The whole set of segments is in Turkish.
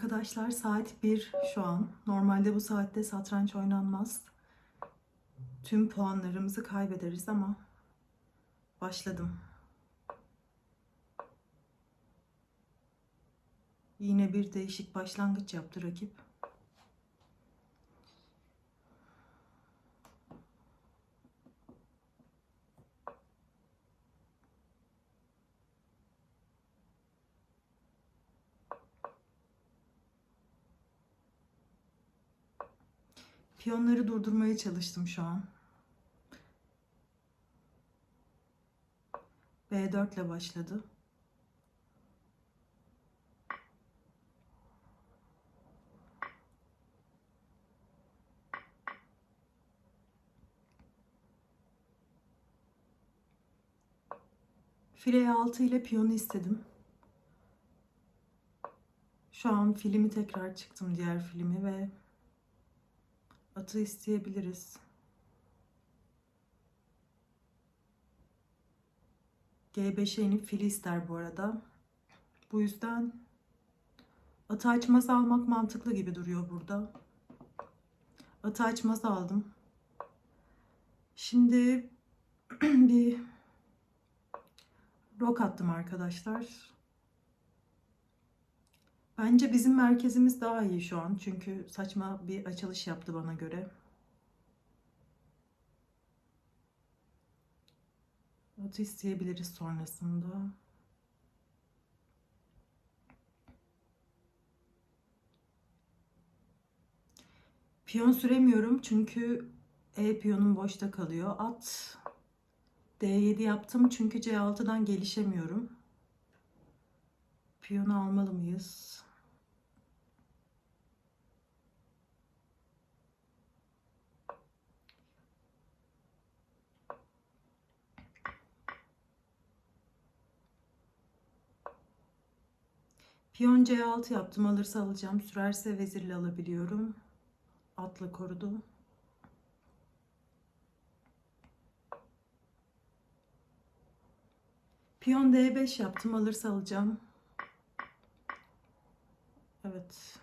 Arkadaşlar saat 1 şu an. Normalde bu saatte satranç oynanmaz. Tüm puanlarımızı kaybederiz ama başladım. Yine bir değişik başlangıç yaptı rakip. Piyonları durdurmaya çalıştım şu an. B4 ile başladı. File 6 ile piyonu istedim. Şu an filmi tekrar çıktım diğer filmi ve atı isteyebiliriz. G5'e inip fili ister bu arada. Bu yüzden atı açmaz almak mantıklı gibi duruyor burada. Atı açmaz aldım. Şimdi bir rok attım arkadaşlar. Bence bizim merkezimiz daha iyi şu an. Çünkü saçma bir açılış yaptı bana göre. Atı isteyebiliriz sonrasında. Piyon süremiyorum çünkü E piyonum boşta kalıyor. At D7 yaptım çünkü C6'dan gelişemiyorum. Piyonu almalı mıyız? Piyon C6 yaptım. Alırsa alacağım. Sürerse vezirle alabiliyorum. Atla korudu. Piyon D5 yaptım. Alırsa alacağım. Evet.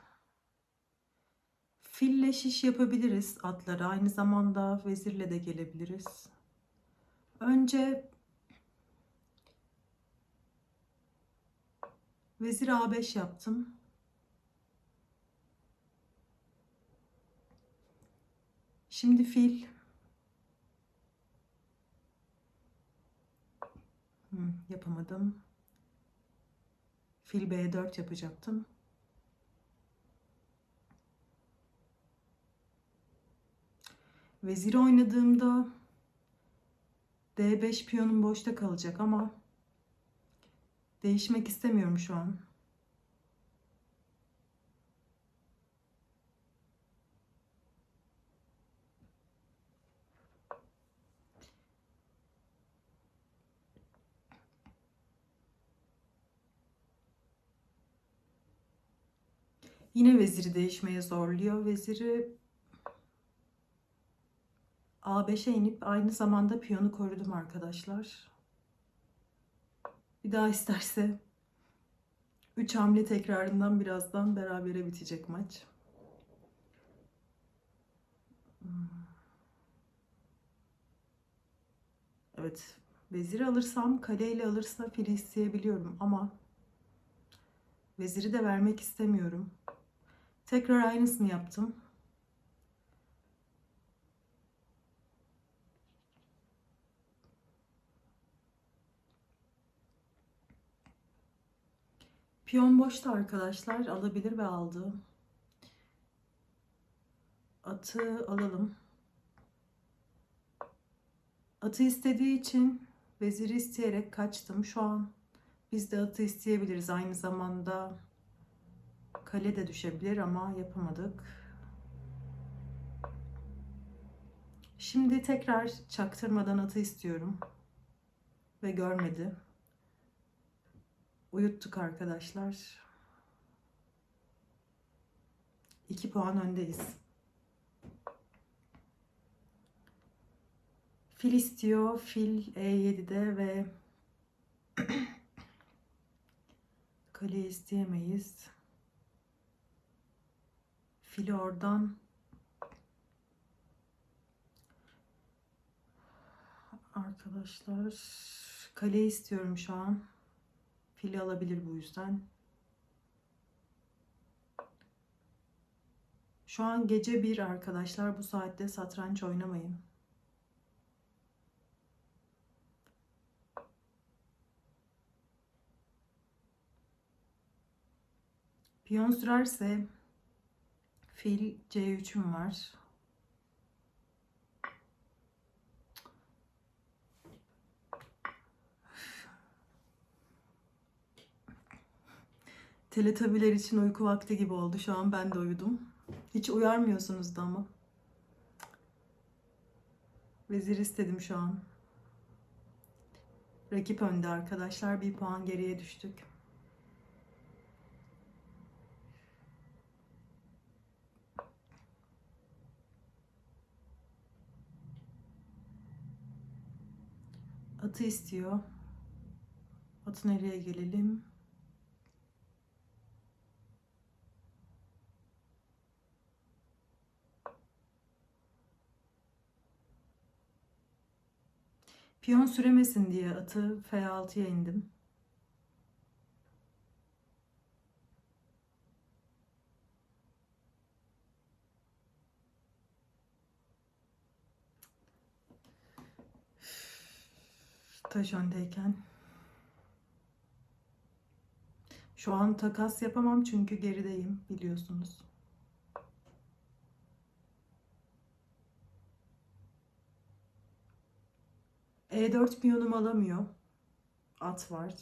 Fille şiş yapabiliriz atlara. Aynı zamanda vezirle de gelebiliriz. Önce vezir A5 yaptım. Şimdi fil. Hmm, yapamadım. Fil B4 yapacaktım. Veziri oynadığımda D5 piyonum boşta kalacak ama değişmek istemiyorum şu an. Yine veziri değişmeye zorluyor. Veziri A5'e inip aynı zamanda piyonu korudum arkadaşlar. Bir daha isterse 3 hamle tekrarından birazdan berabere bitecek maç. Hmm. Evet, veziri alırsam kaleyle alırsa fili isteyebiliyorum ama veziri de vermek istemiyorum. Tekrar aynısını yaptım. Piyon boşta arkadaşlar. Alabilir ve aldı. Atı alalım. Atı istediği için veziri isteyerek kaçtım. Şu an biz de atı isteyebiliriz. Aynı zamanda kale de düşebilir ama yapamadık. Şimdi tekrar çaktırmadan atı istiyorum. Ve görmedi. Uyuttuk arkadaşlar. 2 puan öndeyiz. Fil istiyor. Fil E7'de ve kale isteyemeyiz. Fili oradan. Arkadaşlar kale istiyorum şu an. Fili alabilir bu yüzden. Şu an gece bir arkadaşlar bu saatte satranç oynamayın. Piyon sürerse fil C3'üm var. Teletabiler için uyku vakti gibi oldu. Şu an ben de uyudum. Hiç uyarmıyorsunuz da ama. Vezir istedim şu an. Rakip önde arkadaşlar. Bir puan geriye düştük. Atı istiyor. Atı nereye gelelim? Piyon süremesin diye atı F6'ya indim. Taş öndeyken. Şu an takas yapamam çünkü gerideyim biliyorsunuz. E4 piyonum alamıyor. At var.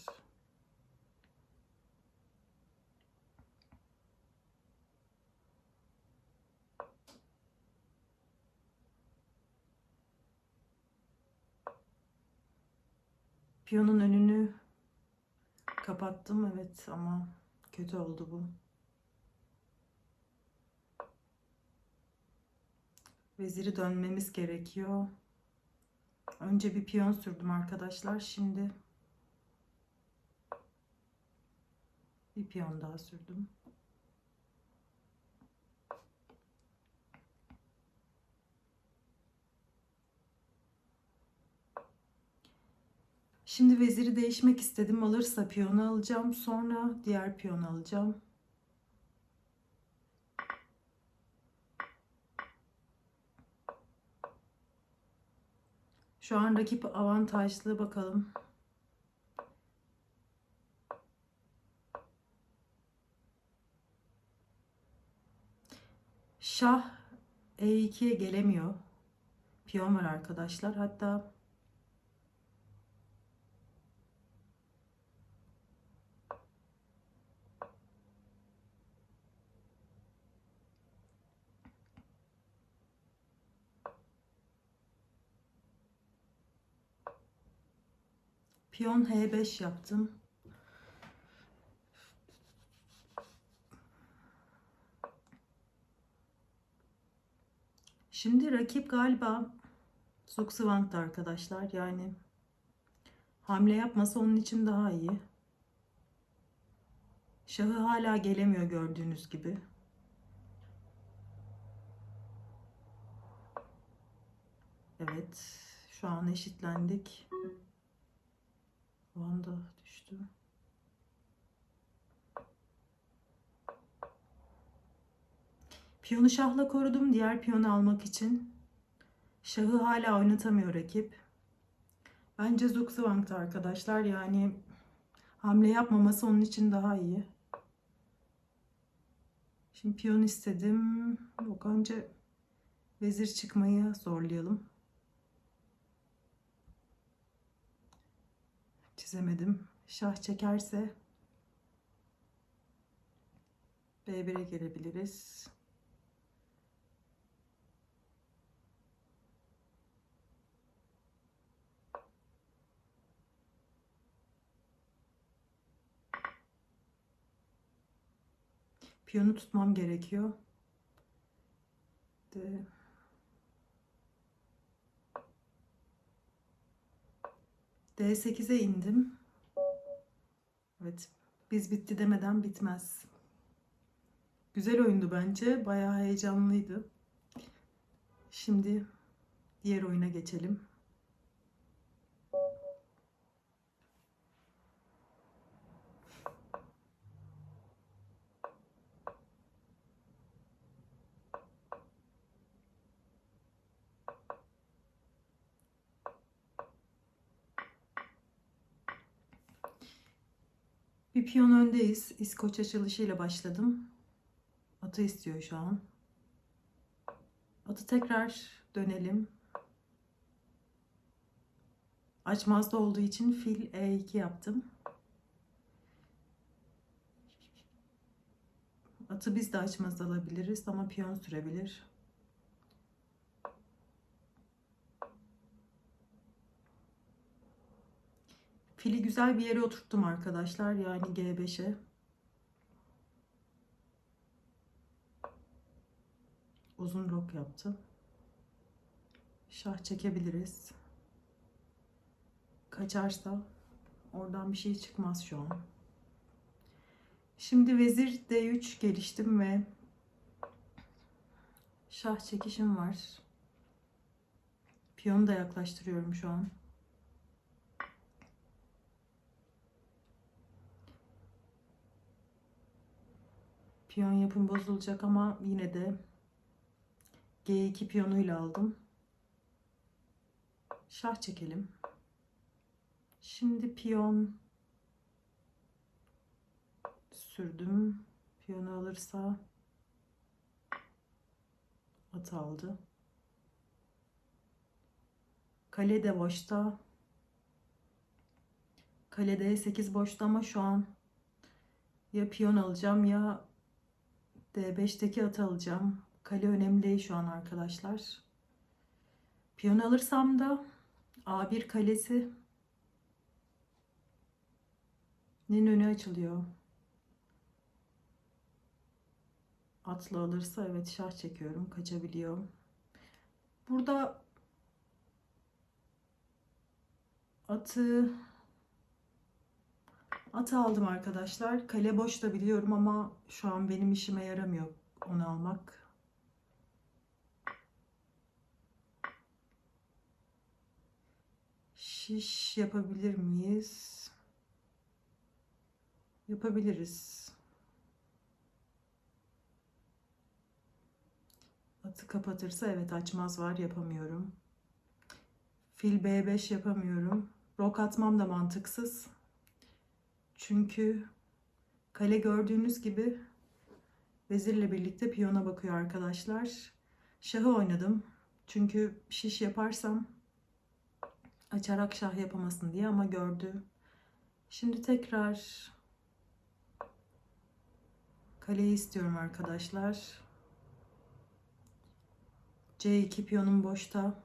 Piyonun önünü kapattım evet ama kötü oldu bu. Veziri dönmemiz gerekiyor. Önce bir piyon sürdüm arkadaşlar. Şimdi bir piyon daha sürdüm. Şimdi veziri değişmek istedim. Alırsa piyonu alacağım. Sonra diğer piyonu alacağım. Şu an rakip avantajlı bakalım. Şah E2'ye gelemiyor. Piyon var arkadaşlar. Hatta Piyon H5 yaptım. Şimdi rakip galiba Zuxwang'da arkadaşlar. Yani hamle yapması onun için daha iyi. Şahı hala gelemiyor gördüğünüz gibi. Evet. Şu an eşitlendik. Puan düştü. Piyonu şahla korudum diğer piyonu almak için. Şahı hala oynatamıyor rakip. Bence Zugzwang'da arkadaşlar yani hamle yapmaması onun için daha iyi. Şimdi piyon istedim. Yok önce vezir çıkmayı zorlayalım. Çizemedim. Şah çekerse B1'e gelebiliriz. Piyonu tutmam gerekiyor. De D8'e indim. Evet. Biz bitti demeden bitmez. Güzel oyundu bence. Bayağı heyecanlıydı. Şimdi diğer oyuna geçelim. Piyon öndeyiz. İskoç açılışıyla başladım. Atı istiyor şu an. Atı tekrar dönelim. Açmazda olduğu için fil E2 yaptım. Atı biz de açmazda alabiliriz ama piyon sürebilir. Fili güzel bir yere oturttum arkadaşlar. Yani G5'e. Uzun rok yaptı. Şah çekebiliriz. Kaçarsa oradan bir şey çıkmaz şu an. Şimdi vezir D3 geliştim ve şah çekişim var. Piyonu da yaklaştırıyorum şu an. Piyon yapım bozulacak ama yine de G2 piyonuyla aldım. Şah çekelim. Şimdi piyon sürdüm. Piyonu alırsa at aldı. Kale de boşta. Kale D8 boşta ama şu an ya piyon alacağım ya D5'teki atı alacağım. Kale önemli değil şu an arkadaşlar. Piyon alırsam da A1 kalesi nin önü açılıyor. Atla alırsa evet şah çekiyorum. Kaçabiliyor. Burada atı atı aldım arkadaşlar. Kale boş da biliyorum ama şu an benim işime yaramıyor onu almak. Şiş yapabilir miyiz? Yapabiliriz. Atı kapatırsa evet açmaz var yapamıyorum. Fil B5 yapamıyorum. Rok atmam da mantıksız. Çünkü kale gördüğünüz gibi vezirle birlikte piyona bakıyor arkadaşlar. Şahı oynadım. Çünkü şiş yaparsam açarak şah yapamasın diye ama gördü. Şimdi tekrar kaleyi istiyorum arkadaşlar. C2 piyonum boşta.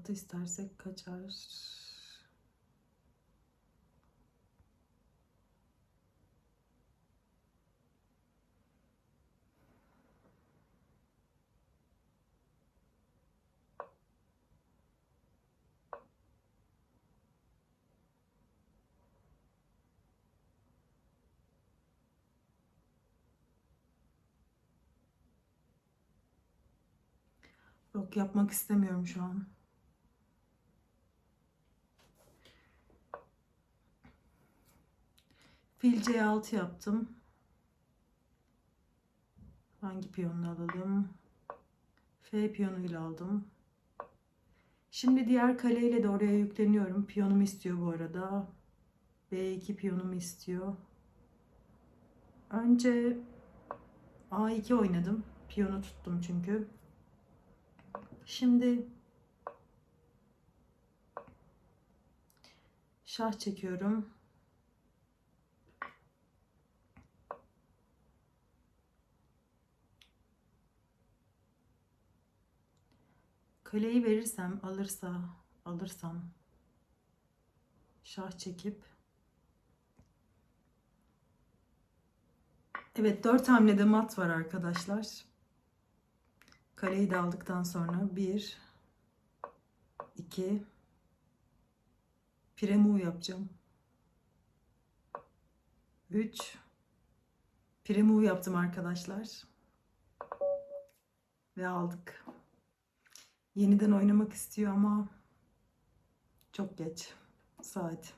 Atı istersek kaçar. Yok yapmak istemiyorum şu an. Fil C6 yaptım. Hangi piyonunu alalım? F piyonuyla aldım. Şimdi diğer kaleyle de oraya yükleniyorum. Piyonumu istiyor bu arada. B2 piyonumu istiyor. Önce A2 oynadım. Piyonu tuttum çünkü. Şimdi şah çekiyorum. Kaleyi verirsem, alırsa, alırsam şah çekip Evet, dört hamlede mat var arkadaşlar. Kaleyi de aldıktan sonra 1 2 Piremu yapacağım. 3 Pre-move yaptım arkadaşlar. Ve aldık. Yeniden oynamak istiyor ama çok geç. Saat